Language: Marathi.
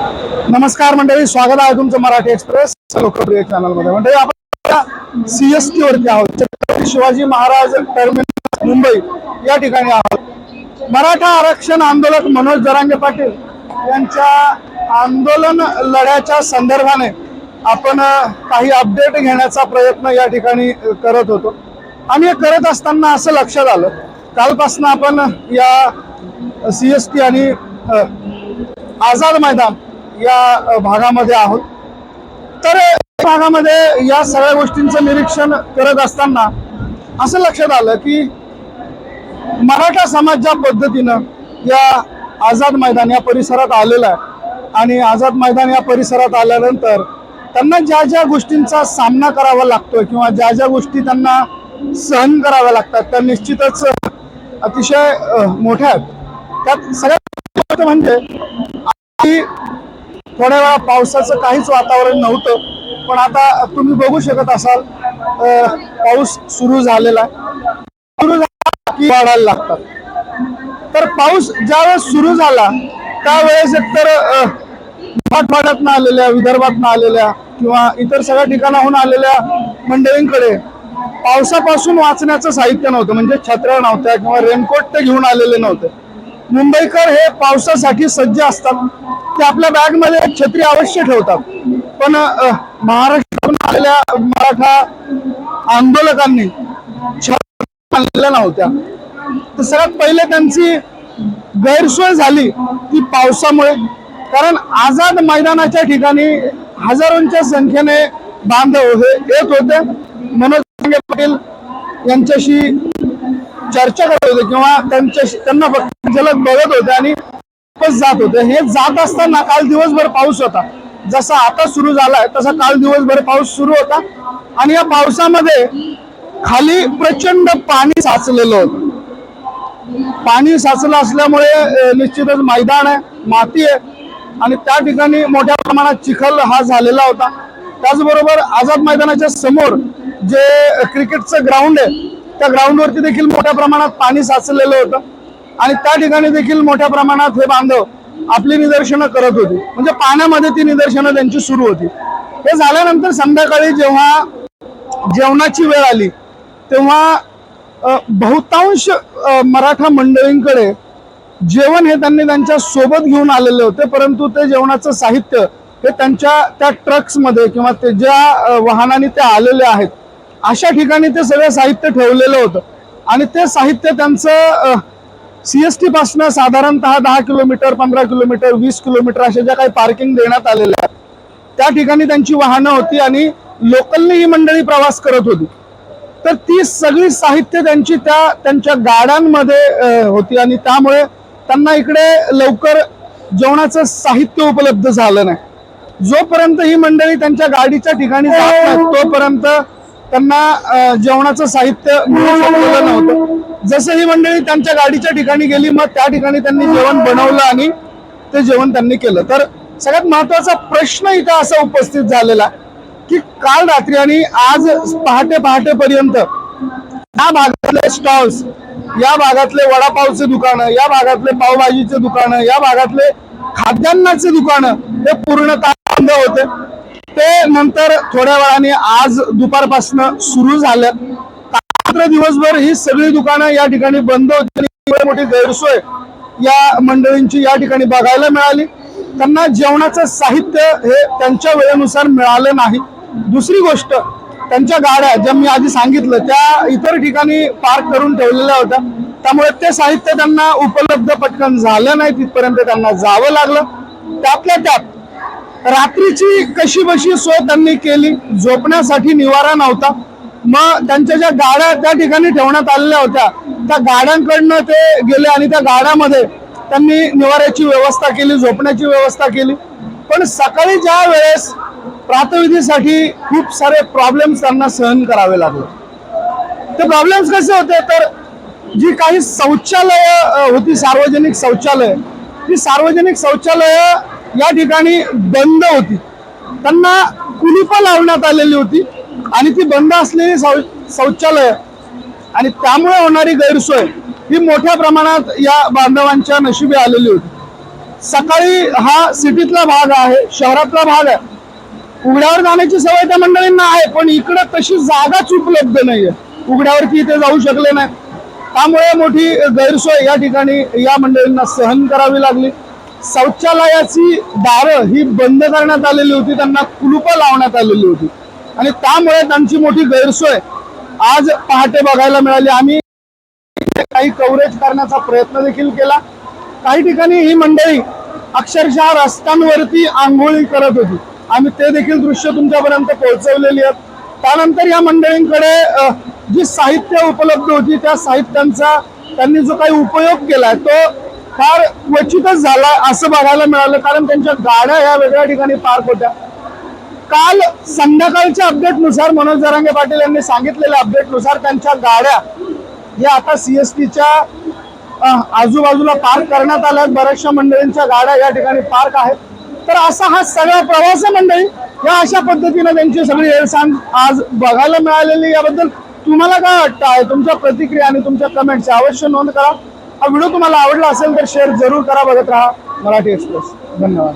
नमस्कार मंडळी स्वागत आहे तुमचं मराठी एक्सप्रेस लोकप्रिय चॅनलमध्ये. मंडळी आपण सीएसटी वरती आहोत. छत्रपती शिवाजी महाराज टर्मिनस मुंबई या ठिकाणी आहोत. मराठा आरक्षण आंदोलक मनोज जरांगे पाटील यांच्या आंदोलन लढ्याच्या संदर्भाने आपण काही अपडेट घेण्याचा प्रयत्न या ठिकाणी करत होतो. आणि हे करत असताना असं लक्षात आलं. कालपासून आपण या सी एस टी आणि आझाद मैदान या भागामध्ये आहोत. तर या भागामध्ये या सगळ्या गोष्टींचं निरीक्षण करत असताना असं लक्षात आलं की मराठा समाज ज्या पद्धतीनं या आझाद मैदान या परिसरात आलेला आहे आणि आझाद मैदान या परिसरात आल्यानंतर त्यांना ज्या ज्या गोष्टींचा सामना करावा लागतोय किंवा ज्या ज्या गोष्टी त्यांना सहन कराव्या लागतात त्या निश्चितच अतिशय मोठ्या आहेत. त्यात सगळ्यात म्हणजे थोड्या वेळा पावसाचं काहीच वातावरण नव्हतं पण आता तुम्ही बघू शकत असाल पाऊस सुरू झालेला आहे. सुरू झाला की वाढायला लागतात. तर पाऊस ज्यावेळेस सुरू झाला त्यावेळेस एकतर अ, मराठवाड्यातून आलेल्या विदर्भातून आलेल्या किंवा इतर सगळ्या ठिकाणाहून आलेल्या मंडळींकडे पावसापासून वाचण्याचं साहित्य नव्हतं. म्हणजे छत्र्या नव्हत्या किंवा रेनकोट ते घेऊन आलेले नव्हते. मुंबईकर हे पावसासाठी सज्ज असतात. ते आपल्या बॅगमध्ये छत्री अवश्य ठेवतात. पण महाराष्ट्रातून आलेल्या मराठा आंदोलकांनी छत्र्या आणलेल्या नव्हत्या. तर सगळ्यात पहिले त्यांची गैरसोय झाली ती पावसामुळे. कारण आझाद मैदानाच्या ठिकाणी हजारोंच्या संख्येने बांधव होते येत होते. मनोज पाटील यांच्याशी चर्चा करत होते किंवा त्यांच्याशी त्यांना फक्त जलद बघत होते आणि वापस जात होते. हे जात असताना काल दिवसभर पाऊस होता. जसा आता सुरू झालाय तसा काल दिवसभर पाऊस सुरू होता. आणि या पावसामध्ये खाली प्रचंड पाणी साचलेलं होतं. पाणी साचलं असल्यामुळे निश्चितच मैदान आहे माती आहे. आणि त्या ठिकाणी मोठ्या प्रमाणात चिखल हा झालेला होता. त्याचबरोबर आझाद मैदानाच्या समोर जे क्रिकेटचं ग्राउंड आहे त्या ग्राउंडवरती देखील मोठ्या प्रमाणात पाणी साचलेलं होतं. आणि त्या ठिकाणी देखील मोठ्या प्रमाणात हे बांधव आपली निदर्शनं करत होती. म्हणजे पाण्यामध्ये ती निदर्शनं त्यांची सुरू होती. हे झाल्यानंतर संध्याकाळी जेव्हा जेवणाची वेळ आली तेव्हा बहुतांश मराठा मंडळींकडे जेवण हे त्यांनी त्यांच्यासोबत घेऊन आलेले होते परंतु ते जेवणाचं साहित्य हे त्यांच्या त्या ट्रक्समध्ये किंवा ते ज्या वाहनाने ते आलेले आहेत अशा ठिकाणी ते सगळं साहित्य ठेवलेलं होतं. आणि ते साहित्य त्यांचं सी एस टी साधारणतः दहा किलोमीटर पंधरा किलोमीटर वीस किलोमीटर अशा ज्या काही पार्किंग देण्यात आलेल्या आहेत त्या ठिकाणी त्यांची वाहनं होती आणि लोकलनी ही मंडळी प्रवास करत होती. तर ती सगळी साहित्य त्यांची त्या त्यांच्या गाड्यांमध्ये होती आणि त्यामुळे त्यांना इकडे लवकर जेवणाचं साहित्य उपलब्ध झालं नाही. जोपर्यंत ही मंडळी त्यांच्या गाडीच्या ठिकाणी तोपर्यंत त्यांना जेवणाचं साहित्य मिळू शकलेलं नव्हतं. जसं ही मंडळी त्यांच्या गाडीच्या ठिकाणी गेली मग त्या ठिकाणी त्यांनी जेवण बनवलं आणि ते जेवण त्यांनी केलं. तर सगळ्यात महत्त्वाचा प्रश्न इथं असा उपस्थित झालेला की काल रात्री आणि आज पहाटे पहाटेपर्यंत या भागातले स्टॉल्स या भागातले वडापावचे दुकानं या भागातले पावभाजीचे दुकानं या भागातले खाद्यान्नाचे दुकानं हे पूर्णतः बंद होते. ते नंतर थोड्या वेळाने आज दुपारपासून सुरू झालं. मात्र दिवसभर ही सगळी दुकानं या ठिकाणी बंद होती. मोठी गैरसोय या मंडळींची या ठिकाणी बघायला मिळाली. त्यांना जेवणाचं साहित्य हे त्यांच्या वेळेनुसार मिळालं नाही. दुसरी गोष्ट त्यांच्या गाड्या ज्या मी आधी सांगितलं त्या इतर ठिकाणी पार्क करून ठेवलेल्या होत्या. त्यामुळे ते साहित्य त्यांना उपलब्ध पटकन झालं नाही तिथपर्यंत त्यांना जावं लागलं. त्यातल्या त्यात रात्रीची कशी बशी सोय त्यांनी केली? झोपण्यासाठी निवारा नव्हता. मग त्यांच्या ज्या गाड्या त्या ठिकाणी ठेवण्यात आलेल्या होत्या त्या गाड्यांकडनं ते गेले आणि त्या गाड्यामध्ये त्यांनी निवाऱ्याची व्यवस्था केली झोपण्याची व्यवस्था केली. पण सकाळी ज्या वेळेस प्रातविधीसाठी खूप सारे प्रॉब्लेम्स त्यांना सहन करावे लागले. ते प्रॉब्लेम्स कसे होते? तर जी काही शौचालय होती सार्वजनिक शौचालय ती सार्वजनिक शौचालय या ठिकाणी बंद होती. त्यांना कुलूप लावण्यात आलेली होती आणि ती बंद असलेली शौ- शौचालय. आणि त्यामुळे होणारी गैरसोय ही मोठ्या प्रमाणात या बांधवांच्या नशिबी आलेली होती. सकाळी हा सिटीतला भाग आहे शहरातला भाग आहे. उघड्यावर जाण्याची सवय त्या मंडळींना आहे पण इकडे तशी जागाच उपलब्ध नाहीये. उघड्यावरती इथे जाऊ शकले नाही. त्यामुळे मोठी गैरसोय या ठिकाणी या मंडळींना सहन करावी लागली. शौचालयाची दारं ही बंद करण्यात आलेली होती त्यांना कुलुपं लावण्यात आलेली होती. आणि त्यामुळे त्यांची मोठी गैरसोय आज पहाटे बघायला मिळाली. आम्ही काही कव्हरेज करण्याचा प्रयत्न देखील केला. काही ठिकाणी ही मंडळी अक्षरशः रस्त्यांवरती आंघोळी करत होती. आम्ही ते देखील दृश्य तुमच्यापर्यंत पोहोचवलेली आहेत. त्यानंतर या मंडळींकडे जी साहित्य उपलब्ध होती त्या साहित्यांचा त्यांनी जो काही उपयोग केलाय तो फार क्वचितच झाला असं बघायला मिळालं कारण त्यांच्या गाड्या या वेगळ्या ठिकाणी पार्क होत्या. काल संध्याकाळच्या अपडेटनुसार मनोज जरांगे पाटील यांनी सांगितलेल्या अपडेटनुसार त्यांच्या गाड्या या आता सीएसटीच्या आजूबाजूला पार्क करण्यात आल्या आहेत. बऱ्याचशा मंडळींच्या गाड्या या ठिकाणी पार्क आहेत. तर असा हा सगळा प्रवास मंडळी. या अशा पद्धतीनं त्यांची सगळी हेळसांग आज बघायला मिळालेली याबद्दल तुम्हाला काय वाटतं आहे? तुमच्या प्रतिक्रिया आणि तुमच्या कमेंट्स अवश्य नोंद करा. हा व्हिडिओ तुम्हाला आवडला असेल तर शेअर जरूर करा बघत राहा मराठी एक्सप्रेस धन्यवाद.